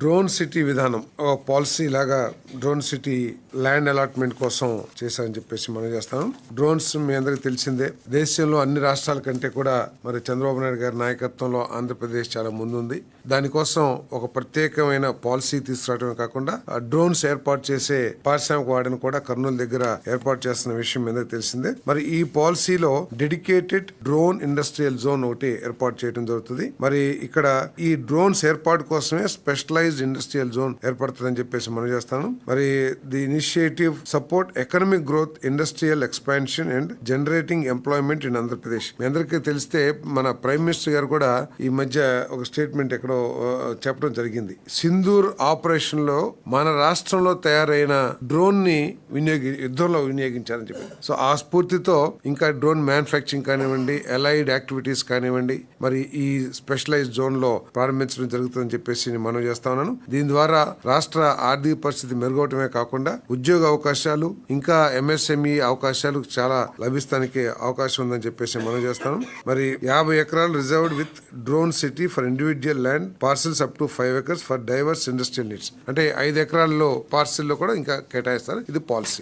Drone city విధానం ఒక policy లాగా డ్రోన్ సిటీ ల్యాండ్ అలాట్మెంట్ కోసం చేశారని చెప్పేసి మనం చేస్తాం. డ్రోన్స్ మీ అందరికి తెలిసిందే. దేశంలో అన్ని రాష్ట్రాల కంటే కూడా మరి చంద్రబాబు నాయుడు గారి నాయకత్వంలో ఆంధ్రప్రదేశ్ చాలా ముందుంది. దానికోసం ఒక ప్రత్యేకమైన పాలసీ తీసుకురావడమే కాకుండా ఆ డ్రోన్స్ ఏర్పాటు చేసే పారిశ్రామిక వాడిని కూడా కర్నూలు దగ్గర ఏర్పాటు చేస్తున్న విషయం మీద తెలిసిందే. మరి ఈ పాలసీలో డెడికేటెడ్ డ్రోన్ ఇండస్ట్రియల్ జోన్ ఒకటి ఏర్పాటు చేయడం జరుగుతుంది. మరి ఇక్కడ ఈ డ్రోన్స్ ఏర్పాటు కోసమే స్పెషలైజ్ సెంట్రలైజ్డ్ ఇండస్ట్రియల్ జోన్ ఏర్పడుతుందని చెప్పేసి మనం చేస్తాను. మరి the initiative support economic growth industrial expansion and generating employment in Andhra Pradesh మీ అందరికీ తెలిస్తే మన ప్రైమ్ మినిస్టర్ గారు కూడా ఈ మధ్య ఒక స్టేట్మెంట్ ఎక్కడో చెప్పడం జరిగింది. సింధూర్ ఆపరేషన్లో మన రాష్ట్రంలో తయారైన డ్రోన్ని వినియోగి యుద్ధంలో వినియోగించారని చెప్పి. సో ఆ స్ఫూర్తితో ఇంకా డ్రోన్ మ్యానుఫ్యాక్చరింగ్ కానివ్వండి అలైడ్ యాక్టివిటీస్ కానివ్వండి మరి ఈ స్పెషలైజ్ జోన్లో ప్రారంభించడం జరుగుతుందని చెప్పేసి మనం చేస్తాం ఉన్నాను దీని ద్వారా రాష్ట్ర ఆర్థిక పరిస్థితి మెరుగవటమే కాకుండా ఉద్యోగ అవకాశాలు ఇంకా ఎంఎస్ఎంఈ అవకాశాలు చాలా లభిస్తానికి అవకాశం ఉందని చెప్పేసి మనం చేస్తాను మరి యాభై ఎకరాలు reserved with drone city for individual land parcels up to five acres for diverse industrial needs. అంటే ఐదు ఎకరాల్లో పార్సిల్లో కూడా ఇంకా కేటాయిస్తారు. ఇది పాలసీ.